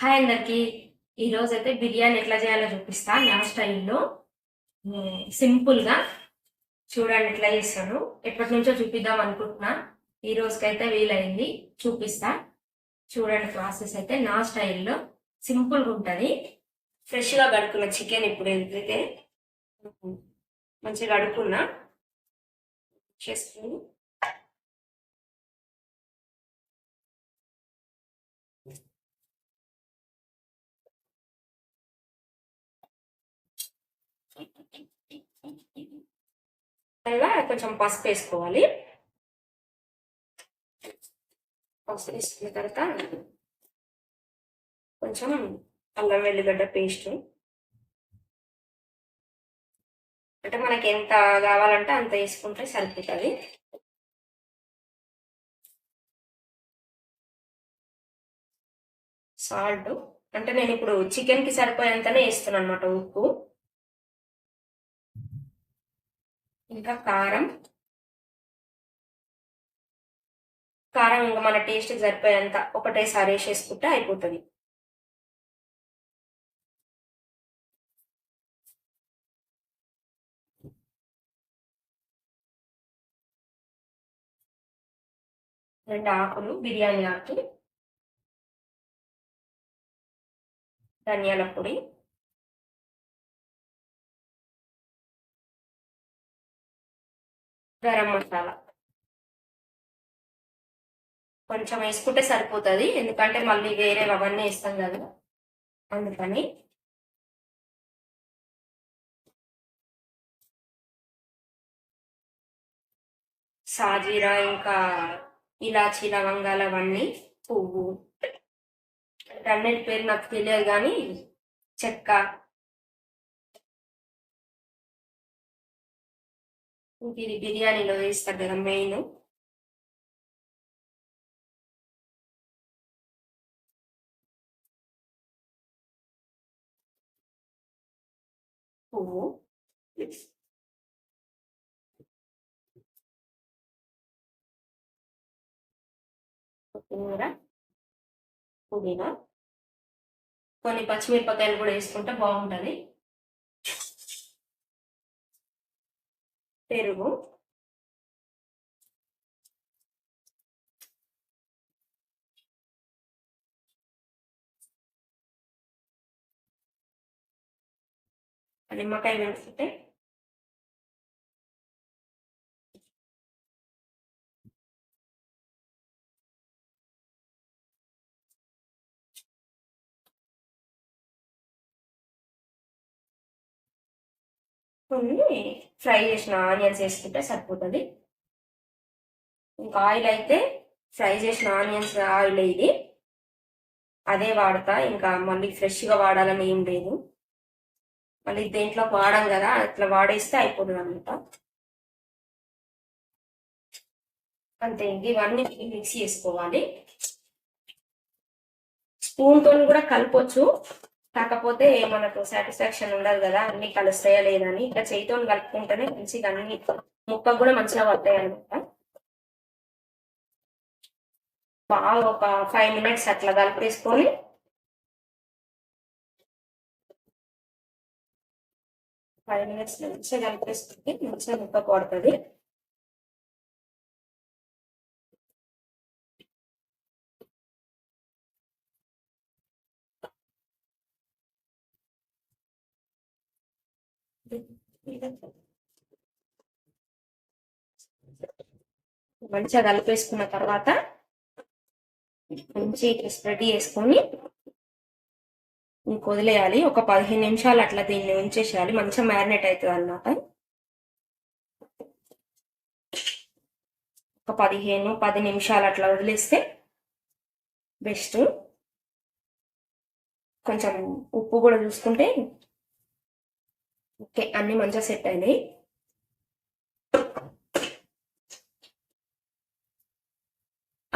Hi అందరికి. ఈరోజు అయితే బిర్యానీ ఎట్లా చేయాలో చూపిస్తా. నా స్టైల్లో. సింపుల్గా చూడండి ఎట్లా చేస్తాను. ఎప్పటి నుంచో చూపిద్దాం అనుకుంటున్నా. ఈ రోజుకైతే వీలైంది. చూపిస్తా. చూడండి ప్రాసెస్ అయితే నా స్టైల్లో. సింపుల్గా ఉంటుంది. ఫ్రెష్గా కడుక్కున్న చికెన్ ఇప్పుడు ఏదైతే మంచిగా కడుక్కున్నా. చేసుకుని విధంగా కొంచెం పసుపు వేసుకోవాలి. పసుపు వేసుకున్న తర్వాత కొంచెం అల్లం వెల్లిగడ్డ పేస్ట్. అంటే మనకి ఎంత కావాలంటే అంత వేసుకుంటే సరిపోతుంది. సాల్ట్. అంటే నేను ఇప్పుడు చికెన్కి సరిపోయేంతనే వేస్తున్నాను అనమాట ఉప్పు. ఇంకా కారం. కారం ఇంకా మన టేస్ట్ సరిపోయేంత ఒకటేసారి వేసేసుకుంటే అయిపోతుంది. రెండు ఆకులు బిర్యానీ ఆకు ధనియాల పొడి. గరం మసాలా. కొంచెం వేసుకుంటే సరిపోతుంది. ఎందుకంటే మళ్ళీ వేరే అవన్నీ వేస్తాం కదా. అందుకని. సాజీరా ఇంకా ఇలాచీ లవంగాలు అవన్నీ పువ్వు. అన్నిటి పేరు నాకు తెలియదు కానీ చెక్క ఇంక ఇది బిర్యానీలో వేస్తారు కదా మెయిన్ పువ్వు కొత్తిమీర పుదీనా. కొన్ని పచ్చిమిరపకాయలు కూడా వేసుకుంటే బాగుంటుంది. పెరుగు నిమ్మకాయ వేసుకుంటే కొన్ని ఫ్రై చేసిన ఆనియన్స్ వేసుకుంటే సరిపోతుంది. ఇంకా ఆయిల్ అయితే ఫ్రై చేసిన ఆనియన్స్ ఆయిల్ ఇది. అదే వాడతా. ఇంకా మళ్ళీ ఫ్రెష్గా వాడాలని ఏం లేదు. మళ్ళీ దేంట్లో వాడం కదా అట్లా వాడేస్తే అయిపోతుంది అనమాట అంతే ఇవన్నీ మిక్స్ చేసుకోవాలి. స్పూన్తో కూడా కలపచ్చు. కాకపోతే మనకు సాటిస్ఫాక్షన్ ఉండదు కదా అన్ని కలుస్తాయా లేదని ఇట్లా చేయితో కలుపుకుంటేనే మంచిగా అన్ని ముక్కకు కూడా మంచిగా పడతాయి అనమాట బాగా ఒక ఫైవ్ మినిట్స్ అట్లా కలిపేసుకొని ఫైవ్ మినిట్స్ మంచిగా కలిపేసుకుంటే మంచిగా ముక్క పడుతుంది. మంచిగా కలిపేసుకున్న తర్వాత మంచి స్ప్రెడ్ చేసుకొని ఇంక వదిలేయాలి ఒక పదిహేను నిమిషాలు అట్లా దీన్ని ఉంచేసేయాలి. మంచిగా మ్యారినేట్ అవుతుంది అన్నమాట. ఒక పదిహేను పది నిమిషాలు అట్లా వదిలేస్తే బెస్ట్ కొంచెం ఉప్పు కూడా చూసుకుంటే ఓకే అన్ని మంచిగా సెట్ అయినాయి.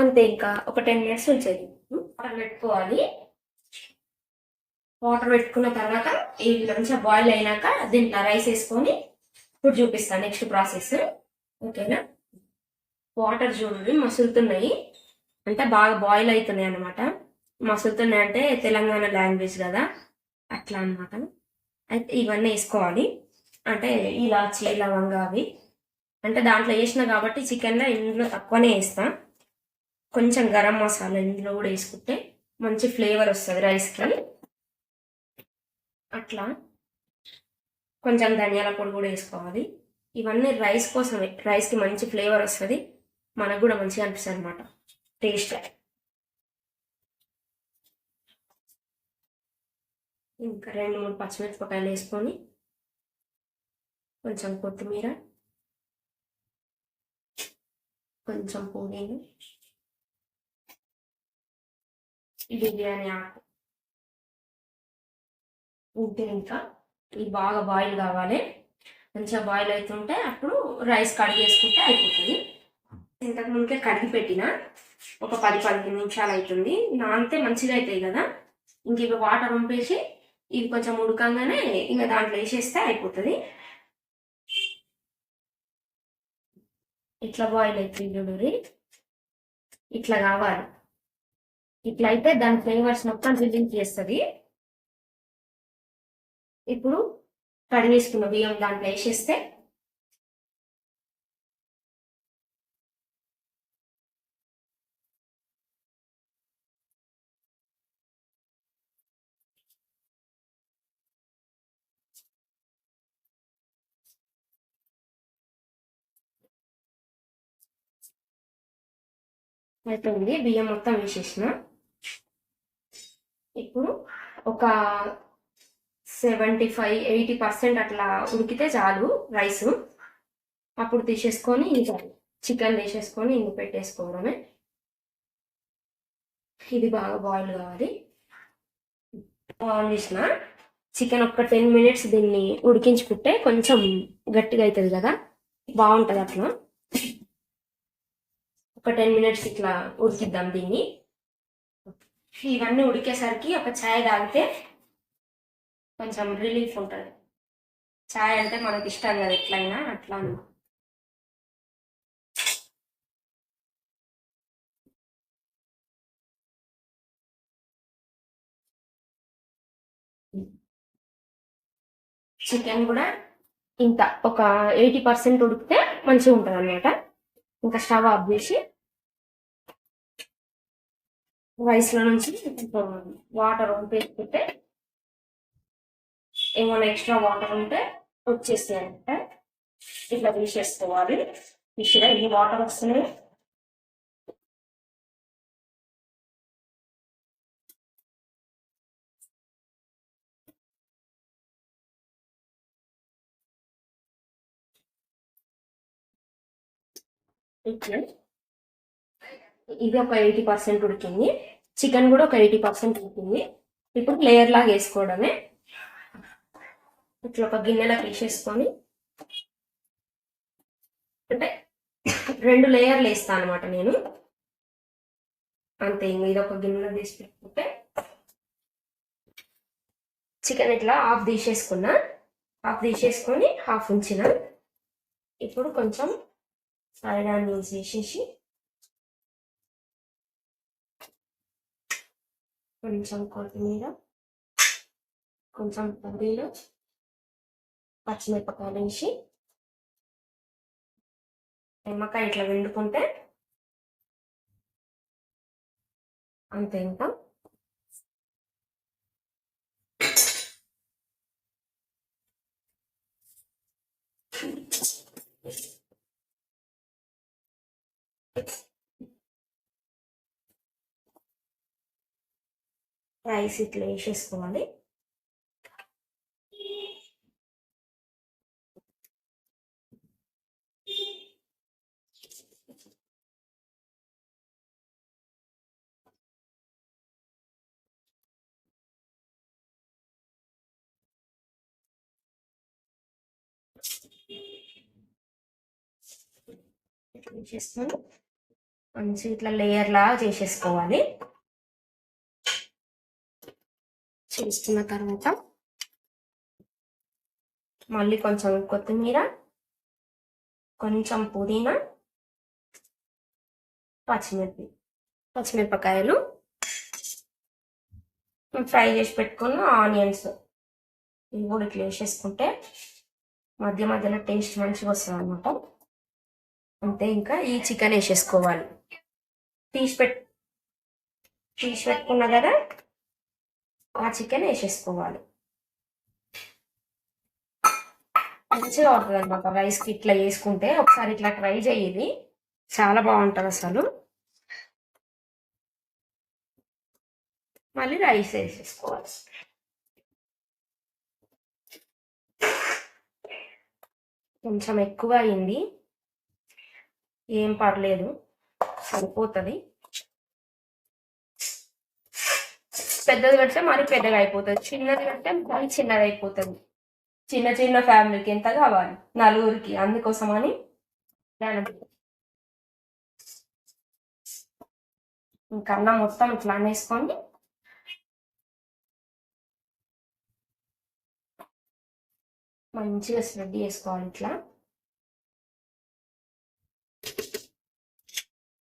అంతే ఇంకా ఒక టెన్ మినిట్స్ ఉంచేది. వాటర్ పెట్టుకోవాలి. వాటర్ పెట్టుకున్న తర్వాత ఇవి మంచిగా బాయిల్ అయినాక దీంట్లో రైస్ వేసుకొని ఇప్పుడు చూపిస్తాను నెక్స్ట్ ప్రాసెస్. ఓకేనా? వాటర్ చూడండి మసులుతున్నాయి. అంటే బాగా బాయిల్ అవుతున్నాయి అనమాట మసులుతున్నాయి అంటే తెలంగాణ లాంగ్వేజ్ కదా. అట్లా అన్నమాట. ఇవన్నీ వేసుకోవాలి. అంటే ఇలాచి లవంగా అవి. అంటే దాంట్లో వేసిన కాబట్టి చికెన్లో ఇందులో తక్కువనే వేస్తా. కొంచెం గరం మసాలా ఇందులో కూడా వేసుకుంటే మంచి ఫ్లేవర్ వస్తుంది రైస్కి. అట్లా కొంచెం ధనియాల పొడి కూడా వేసుకోవాలి. ఇవన్నీ రైస్ కోసమే. రైస్కి మంచి ఫ్లేవర్ వస్తుంది. మనకు కూడా మంచిగా అనిపిస్తుంది అనమాట టేస్ట్. ఇంకా రెండు మూడు పచ్చిమిరపకాయలు వేసుకొని కొంచెం కొత్తిమీర కొంచెం పుదీనా బిర్యానీ ఆకు. ఉంటే ఇంకా ఇది బాగా బాయిల్ కావాలి. మంచిగా బాయిల్ అవుతుంటే అప్పుడు రైస్ కడిగి వేసుకుంటే అయిపోతుంది. ఇంతకు ముందుకే కడిగి పెట్టిన ఒక పది పదిహేను నిమిషాలు అవుతుంది. నానితే మంచిగా అవుతాయి కదా. ఇంక ఇవి వాటర్ పంపేసి ఇవి కొంచెం ఉడకంగానే ఇంకా దాంట్లో వేసేస్తే అయిపోతుంది. ఇట్లా బాయిల్ అవుతుంది చూడండి ఇట్లా కావాలి. ఇట్లా అయితే దాని ఫ్లేవర్స్ మొత్తం రిలీజ్ చేస్తుంది. ఇప్పుడు కడిగేసుకున్న బియ్యం దాంట్లో వేసేస్తే అయిపోయింది. బియ్యం మొత్తం వేసేసిన. ఇప్పుడు ఒక సెవెంటీ ఫైవ్ ఎయిటీ పర్సెంట్ అట్లా ఉడికితే చాలు రైస్. అప్పుడు తీసేసుకొని ఇంకా చికెన్ వేసేసుకొని ఇంక పెట్టేసుకోవడమే. ఇది బాగా బాయిల్ కావాలి. ఆన్ చేసిన. చికెన్ ఒక టెన్ మినిట్స్ దీన్ని ఉడికించుకుంటే కొంచెం గట్టిగా అవుతుంది కదా. బాగుంటుంది అట్లా. ఒక టెన్ మినిట్స్ ఇట్లా ఉడికిద్దాం దీన్ని. ఇవన్నీ ఉడికేసరికి ఒక ఛాయ్ తాగితే కొంచెం రిలీఫ్ ఉంటుంది. ఛాయ్ అంటే మనకి ఇష్టం కదా ఎట్లయినా అట్లా చికెన్ కూడా ఇంత ఒక ఎయిటీ పర్సెంట్ ఉడికితే మంచిగా ఉంటుంది అనమాట ఇంకా స్టవ్ ఆఫ్ చేసి రైస్లో నుంచి వాటర్ వంపేసుకుంటే ఏమైనా ఎక్స్ట్రా వాటర్ ఉంటే వచ్చేసి అంటే ఇట్లా తీసేసుకోవాలి. తీసిగా ఎన్ని వాటర్ వస్తున్నాయి. ఇది ఒక ఎయిటీ పర్సెంట్ ఉడికింది. చికెన్ కూడా ఒక ఎయిటీ పర్సెంట్ ఉడికింది. ఇప్పుడు లేయర్ లాగా వేసుకోవడమే. ఇట్లా ఒక గిన్నెలో తీసేసుకొని అంటే రెండు లేయర్లు వేస్తాను అనమాట నేను. అంతే ఇంక ఇది ఒక గిన్నెలో తీసి పెట్టుకుంటే చికెన్ ఇట్లా హాఫ్ తీసేసుకున్నా. హాఫ్ తీసేసుకొని హాఫ్ ఉంచిన. ఇప్పుడు కొంచెం సైడ్ ఆనియన్స్ కొంచెం కొత్తిమీర కొంచెం పుదీనా పచ్చిమిరపకాయలు వేసి నిమ్మకాయ ఇట్లా వండుకుంటే అంతే ఇంకా. రైస్ ఇట్లా వేసేసుకోవాలి. ఇట్లా చేసేసుకొని మంచి ఇట్లా లేయర్ లాగా చేసేసుకోవాలి. చేసుకున్న తర్వాత మళ్ళీ కొంచెం కొత్తిమీర కొంచెం పుదీనా పచ్చిమిరపి పచ్చిమిరపకాయలు ఫ్రై చేసి పెట్టుకున్న ఆనియన్స్. ఇవి కూడా ఇట్లా వేసేసుకుంటే మధ్య మధ్యలో టేస్ట్ మంచిగా వస్తుంది అనమాట అంతే ఇంకా ఈ చికెన్ వేసేసుకోవాలి. తీసి పెట్ తీసి పెట్టుకున్నా కదా ఆ చికెన్ వేసేసుకోవాలి. మంచిగా ఉంటుంది అనమాట రైస్కి ఇట్లా వేసుకుంటే ఒకసారి ఇట్లా ట్రై చేయాలి చాలా బాగుంటుంది అసలు. మళ్ళీ రైస్ వేసేసుకోవాలి. కొంచెం ఎక్కువ అయింది. ఏం పర్లేదు. సరిపోతుంది. పెద్దది పెడితే మరి పెద్దగా అయిపోతుంది. చిన్నది పెడితే మరి చిన్నది అయిపోతుంది. చిన్న చిన్న ఫ్యామిలీకి ఎంత కావాలి? నలుగురికి అందుకోసమని ఇంకా అన్నం మొత్తం ఇట్లా అనేసుకొని మంచిగా స్ప్రెడ్ చేసుకోవాలి ఇట్లా.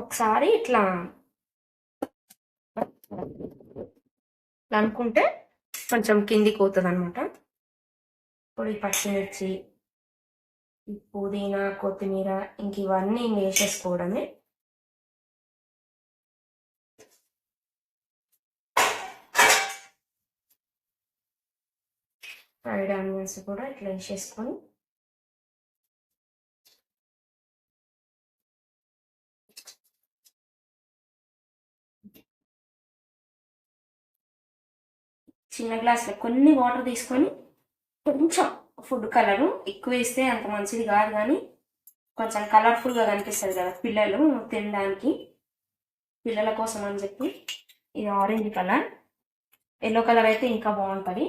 ఒకసారి ఇట్లా అనుకుంటే కొంచెం కిందికి పోతుంది అనమాట పొడి పచ్చిమిర్చి పుదీనా కొత్తిమీర ఇంక ఇవన్నీ వేసేసుకోవడమే. ఫ్రైడ్ ఆనియన్స్ కూడా ఇట్లా వేసేసుకొని చిన్న గ్లాసులో కొన్ని వాటర్ తీసుకొని కొంచెం ఫుడ్ కలరు ఎక్కువ వేస్తే అంత మంచిది కాదు కానీ కొంచెం కలర్ఫుల్గా కనిపిస్తుంది కదా పిల్లలు తినడానికి. పిల్లల కోసం అని చెప్పి ఇది ఆరెంజ్ కలర్. ఎల్లో కలర్ అయితే ఇంకా బాగుంటుంది.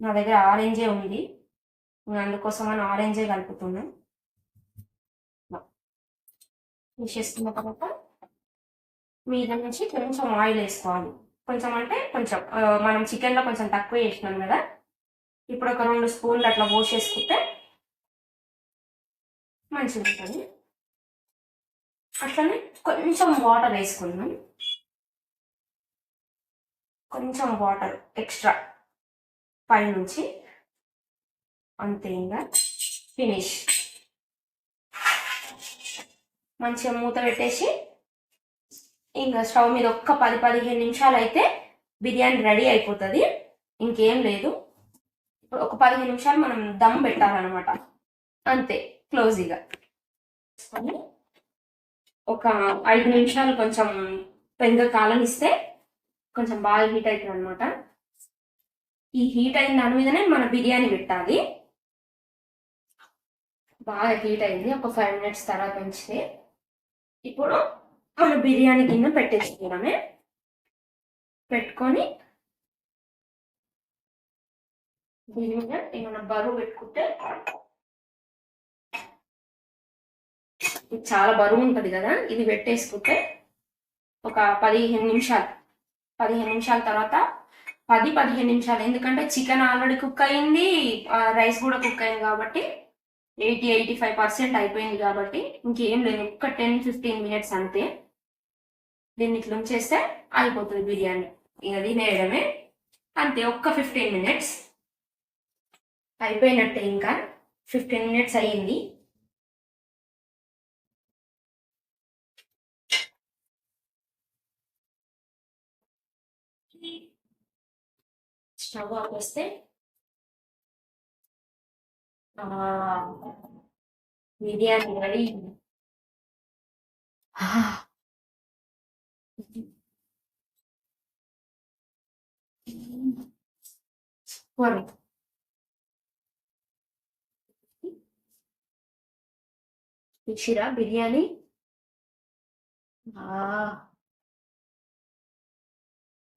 నా దగ్గర ఆరెంజే ఉంది. అందుకోసం అని ఆరెంజే కలుపుతున్నా. వేసేసుకున్న తర్వాత మీద నుంచి కొంచెం ఆయిల్ వేసుకోవాలి. కొంచెం అంటే కొంచెం మనం చికెన్లో కొంచెం తక్కువ వేసినాం కదా. ఇప్పుడు ఒక రెండు స్పూన్లు అట్లా పోసేసుకుంటే మంచిగా ఉంటుంది అట్లనే కొంచెం వాటర్ వేసుకున్నాం కొంచెం వాటర్ ఎక్స్ట్రా పైనుంచి అంతే ఇంకా ఫినిష్. మంచిగా మూత పెట్టేసి ఇంకా స్టవ్ మీద ఒక్క పది పదిహేను నిమిషాలు అయితే బిర్యానీ రెడీ అయిపోతుంది. ఇంకేం లేదు. ఇప్పుడు ఒక పదిహేను నిమిషాలు మనం దమ్ పెట్టాలన్నమాట. అంతే క్లోజీగా ఒక ఐదు నిమిషాలు కొంచెం పెంగ కాలనిస్తే కొంచెం బాగా హీట్ అవుతుంది అనమాట ఈ హీట్ అయిన దాని మీదనే మన బిర్యానీ పెట్టాలి. బాగా హీట్ అయింది. ఒక ఫైవ్ మినిట్స్ తర్వాత ఉంచితే ఇప్పుడు మనం బిర్యానీ గిన్నె పెట్టేసుకోవడమే పెట్టుకొని దీని మీద ఏమైనా బరువు పెట్టుకుంటే ఇది చాలా బరువు ఉంటుంది కదా ఇది పెట్టేసుకుంటే ఒక పదిహేను నిమిషాలు. పదిహేను నిమిషాల తర్వాత పది పదిహేను నిమిషాలు. ఎందుకంటే చికెన్ ఆల్రెడీ కుక్ అయింది రైస్ కూడా కుక్ అయింది కాబట్టి ఎయిటీ ఎయిటీ ఫైవ్ పర్సెంట్ అయిపోయింది కాబట్టి ఇంకేం లేదు. ఒక్క టెన్ ఫిఫ్టీన్ మినిట్స్ అంతే. దీన్ని ఇట్లా ఉంచేస్తే అయిపోతుంది బిర్యానీ. ఇక తినేయడమే. అంతే ఒక్క ఫిఫ్టీన్ మినిట్స్ అయిపోయినట్టే ఇంకా. ఫిఫ్టీన్ మినిట్స్ అయ్యింది. స్టవ్ ఆఫ్ వస్తే ఆ, బిర్యానీ రెడీ సూపర్ చూసిరా బిర్యానీ ఆ,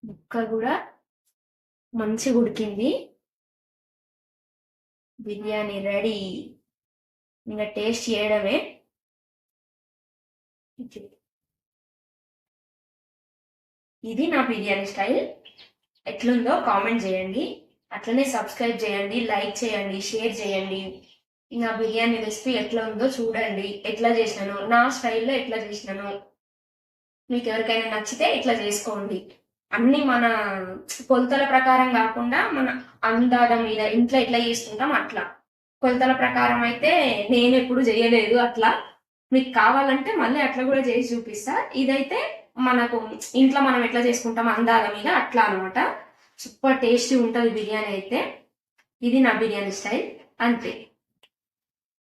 ముక్క కూడా మంచిగా ఉడికింది బిర్యానీ రెడీ ఇంకా టేస్ట్ చేయడమే ఇది నా బిర్యానీ స్టైల్. ఎట్లుందో కామెంట్ చేయండి. అట్లనే సబ్స్క్రైబ్ చేయండి లైక్ చేయండి షేర్ చేయండి. ఇంకా బిర్యానీ రెసిపీ ఎట్లా ఉందో చూడండి. ఎట్లా చేసినాను నా స్టైల్లో ఎట్లా చేసినాను. మీకు ఎవరికైనా నచ్చితే ఇట్లా చేసుకోండి. అన్నీ మన కొలతల ప్రకారం కాకుండా మన అందాల మీద ఇంట్లో ఎట్లా చేసుకుంటాం అట్లా. కొలతల ప్రకారం అయితే నేను ఎప్పుడు చేయలేదు అట్లా. మీకు కావాలంటే మళ్ళీ అట్లా కూడా చేసి చూపిస్తా. ఇదైతే మనకు ఇంట్లో మనం ఎట్లా చేసుకుంటాం అందాల మీద అట్లా అనమాట సూపర్ టేస్టీ ఉంటుంది బిర్యానీ అయితే. ఇది నా బిర్యానీ స్టైల్. అంతే.